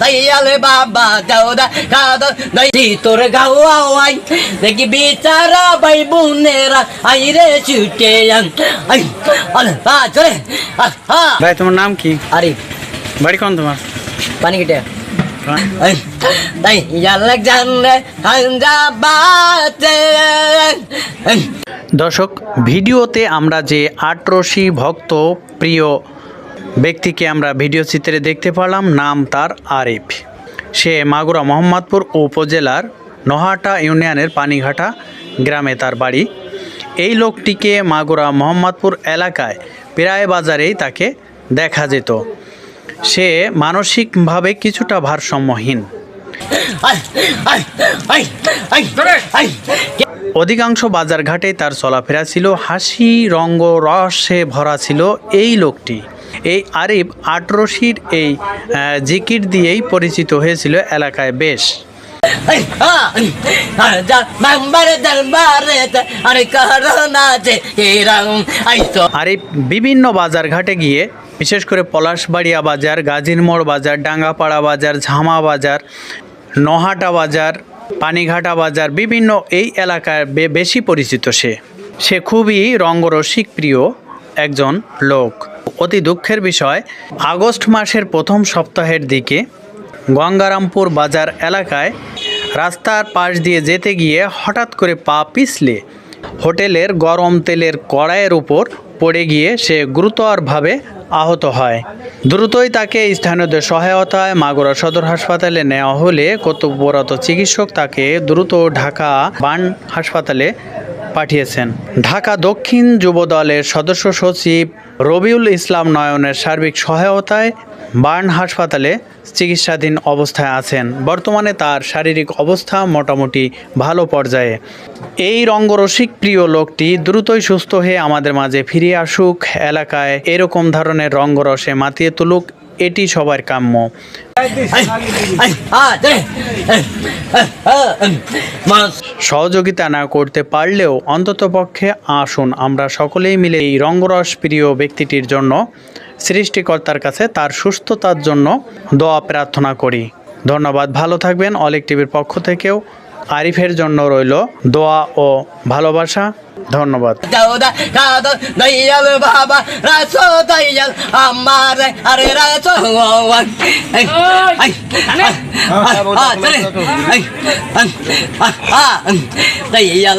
দয়ালে বাবা দাউদা কাদ দই তোর গাওয়াই দেখি বিচারা ভাই বোনেরা আই রে ছুটে আন আই আলে আ চলে আ ভাই তোমার নাম কি আরে বাড়ি কোন তোমার পানি কেটে Ay, ay, Alexander, Hanjabate. Ay, দর্শক ভিডিওতে আমরা যে আটরশি ভক্ত প্রিয় ব্যক্তিকে আমরা ভিডিও চিত্রে দেখতে পারলাম নাম তার আরিফ। সে মাগুরা মোহাম্মদপুর উপজেলার নহাটা ইউনিয়নের পানিঘাটা গ্রামে তার বাড়ি। এই লোকটিকে মাগুরা মোহাম্মদপুর এলাকায় প্রায় বাজারেই তাকে দেখা যেত। সে মানসিকভাবে কিছুটা ভারসাম্যহীন. অধিকাংশ বাজারঘাটে তার চলাফেরা ছিল, হাসি, রঙ্গ রসে ভরা ছিল এই লোকটি। এই আরিফ আটরশির এই জিকির দিয়েই পরিচিত হয়েছিল এলাকায় বেশ. আরিফ বিভিন্ন বাজারঘাটে গিয়ে বিশেষ করে পলাশবাড়িয়া বাজার গাজীরমোড় বাজার ডাঙ্গাপাড়া বাজার ঝামা বাজার নহাটা বাজার পানিঘাটা বাজার বিভিন্ন এই এলাকায় বেশি পরিচিত সে। সে খুবই রঙ্গরসিক প্রিয় একজন লোক। অতি দুঃখের বিষয়, আগস্ট মাসের প্রথম সপ্তাহের দিকে গঙ্গারামপুর বাজার এলাকায় রাস্তার পাশ দিয়ে যেতে গিয়ে হঠাৎ করে পা পিছলে হোটেলের গরম তেলের কড়াইয়ের উপর পড়ে গিয়ে সে গুরুতরভাবে আহত হয়। দ্রুতই তাকে স্থানীয়দের সহায়তায় মাগুরা সদর হাসপাতালে নেওয়া হলে কর্তব্যরত চিকিৎসক তাকে দ্রুত ঢাকা বান হাসপাতালে পাঠিয়েছেন। ঢাকা দক্ষিণ যুব দলের সদস্য সচিব রবিউল ইসলাম নয়নের সার্বিক সহায়তায় বার্ন হাসপাতালে চিকিৎসাধীন অবস্থায় আছেন। বর্তমানে তার শারীরিক অবস্থা মোটামুটি ভালো পর্যায়ে। এই রঙ্গরসিক প্রিয় লোকটি দ্রুতই সুস্থ হয়ে আমাদের মাঝে ফিরে আসুক। এলাকায় এরকম ধরনের রঙ্গরসে মাতিয়ে তুলুক এটি সবার কাম্য. সহযোগিতা না করতে পারলেও অন্ততপক্ষে আসুন, আমরা সকলেই মিলে এই রঙ্গরস প্রিয় ব্যক্তিটির জন্য, সৃষ্টিকর্তার কাছে তার সুস্থতার জন্য দোয়া প্রার্থনা করি। ধন্যবাদ, ভালো থাকবেন। অলিক টিভির পক্ষ থেকেও আরিফের জন্য রইল দোয়া ও ভালোবাসা। ধন্যবাদ Dauda, kado, dayal baba, raso dayal, amare, are raso, ay, ay, ay, ah, dale, ay, ay, ah, dayal